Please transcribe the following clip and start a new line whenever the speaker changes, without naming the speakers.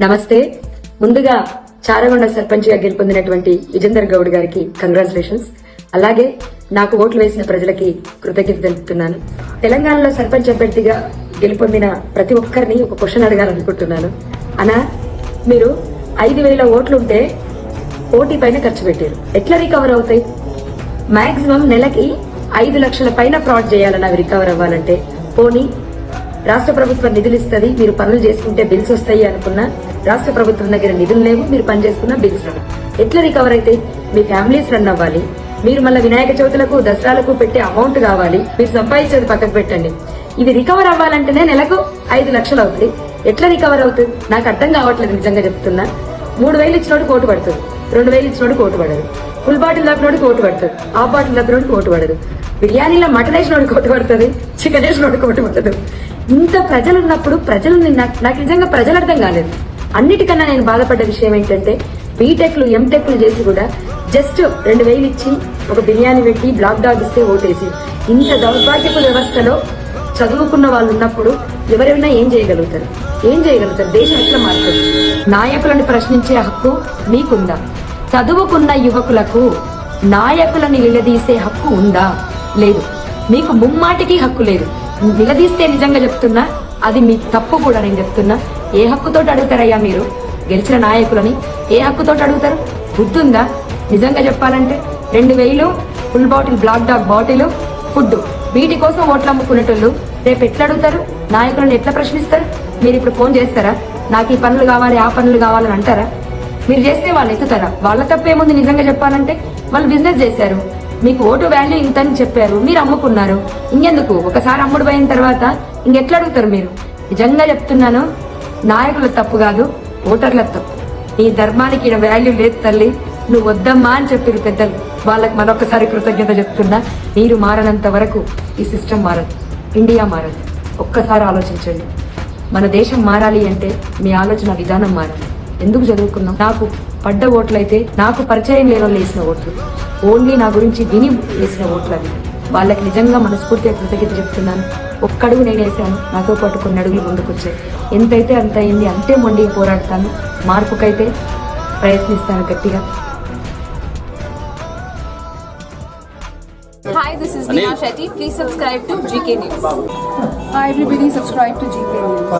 నమస్తే. ముందుగా చారగొండ సర్పంచ్గా గెలుపొందినటువంటి విజేందర్ గౌడ్ గారికి కంగ్రాచులేషన్స్ అలాగే నాకు ఓట్లు వేసిన ప్రజలకి కృతజ్ఞత తెలుపుతున్నాను. తెలంగాణలో సర్పంచ్ అభ్యర్థిగా గెలుపొందిన ప్రతి ఒక్కరిని ఒక క్వశ్చన్ అడగాలనుకుంటున్నాను. అనా మీరు ఐదు వేల ఓట్లుంటే కోటి పైన ఖర్చు పెట్టారు. ఎట్లా రికవర్ అవుతాయి? మాక్సిమం నెలకి ఐదు లక్షల పైన ఫ్రాడ్ చేయాలని అవి రికవర్ అవ్వాలంటే పోనీ రాష్ట్ర ప్రభుత్వం నిధులు ఇస్తుంది మీరు పనులు చేసుకుంటే బిల్స్ వస్తాయి అనుకున్నా రాష్ట్ర ప్రభుత్వం దగ్గర నిధులు లేవు మీరు పని చేసుకున్న బిల్స్ రావు ఎట్లా రికవర్ అయితే? మీ ఫ్యామిలీస్ రన్ అవ్వాలి. మీరు మళ్ళీ వినాయక చవితులకు దసరాలకు పెట్టే అమౌంట్ కావాలి. మీరు సంపాదించేది పక్కకు పెట్టండి. ఇవి రికవర్ అవ్వాలంటేనే నెలకు ఐదు లక్షలు అవుతాయి ఎట్లా రికవర్ అవుతుంది? నాకు అర్థం కావట్లేదు నిజంగా చెప్తున్నా. మూడు వేలు ఇచ్చినోడు కోటు పడుతుంది. రెండు వేలు ఇచ్చినోడు కోటు పడదు. ఫుల్ బాటిల్ తప్పినోడు కోటు పడుతుంది. ఆ బాటిల్ తప్పినోడు కోటు పడదు. బిర్యానీలో మటన్ వేసినోడు కోటు పడుతుంది. చికెన్ వేసినోడు కోటు పడదు. ఇంత ప్రజలు ఉన్నప్పుడు ప్రజలు నాకు నాకు నిజంగా ప్రజలు అర్థం కాలేదు. అన్నిటికన్నా నేను బాధపడ్డ విషయం ఏంటంటే బీటెక్లు ఎంటెక్లు చేసి కూడా జస్ట్ రెండు వేలు ఇచ్చి ఒక బిర్యానీ పెట్టి బ్లాక్ డాగ్ ఇస్తే ఓటేసి ఇంత దౌర్భాగ్యపు వ్యవస్థలో చదువుకున్న వాళ్ళు ఉన్నప్పుడు ఎవరైనా ఏం చేయగలుగుతారు? ఏం చేయగలుగుతారు? దేశం ఎట్లా మారుతుంది? నాయకులను ప్రశ్నించే హక్కు మీకుందా? చదువుకున్న యువకులకు నాయకులను నిలదీసే హక్కు ఉందా? లేదు. మీకు ముమ్మాటికి హక్కు లేదు. నిలదీస్తే నిజంగా చెప్తున్నా అది మీ తప్పు కూడా నేను చెప్తున్నా. ఏ హక్కుతోటి అడుగుతారయ్యా మీరు? గెలిచిన నాయకులని ఏ హక్కుతోటి అడుగుతారు? గుర్తుందా? నిజంగా చెప్పాలంటే రెండు వేలు full bottle black dog bottle food వీటి కోసం ఓట్లు అమ్ముకునేటోళ్ళు రేపు ఎట్లా అడుగుతారు? నాయకులను ఎట్లా ప్రశ్నిస్తారు? మీరు ఇప్పుడు ఫోన్ చేస్తారా? నాకు ఈ పనులు కావాలి ఆ పనులు కావాలని అంటారా? మీరు చేస్తే వాళ్ళు ఎత్తుతారా? వాళ్ళ తప్పేముంది నిజంగా చెప్పాలంటే? వాళ్ళు బిజినెస్ చేశారు. మీకు ఓటు వాల్యూ ఇంత అని చెప్పారు మీరు అమ్ముకున్నారు. ఇంకెందుకు? ఒకసారి అమ్ముడు పోయిన తర్వాత ఇంకెట్లా అడుగుతారు మీరు? నిజంగా చెప్తున్నాను నాయకుల తప్పు కాదు ఓటర్ల తప్పు. ఈ ధర్మానికి ఈడ వాల్యూ లేదు తల్లి. నువ్వు వద్దమ్మా అని చెప్పారు పెద్దలు. వాళ్ళకి మరొకసారి కృతజ్ఞత చెప్తున్నా మీరు మారనంత వరకు ఈ సిస్టమ్ మారదు. ఇండియా మారదు. ఒక్కసారి ఆలోచించండి. మన దేశం మారాలి అంటే మీ ఆలోచన విధానం మారాలి ఎందుకు చదువుకున్నాం? నాకు పడ్డ ఓట్లయితే నాకు పరిచయం లేని వాళ్ళు వేసిన ఓట్లు. ఓన్లీ నా గురించి విని వేసిన ఓట్లు అవి. వాళ్ళకి నిజంగా మనస్ఫూర్తిగా కృతజ్ఞత చెప్తున్నాను. ఒక్కడుగు నేను వేసాను నాతో పాటు కొన్ని అడుగులు ముందుకొచ్చాయి. ఎంతైతే అంత అయింది అంతే మొండిగా పోరాడతాను. మార్పుకైతే ప్రయత్నిస్తాను గట్టిగా.
Hi, this is Neha Shetty. Please subscribe to GK News.
Hi everybody, subscribe to GK News.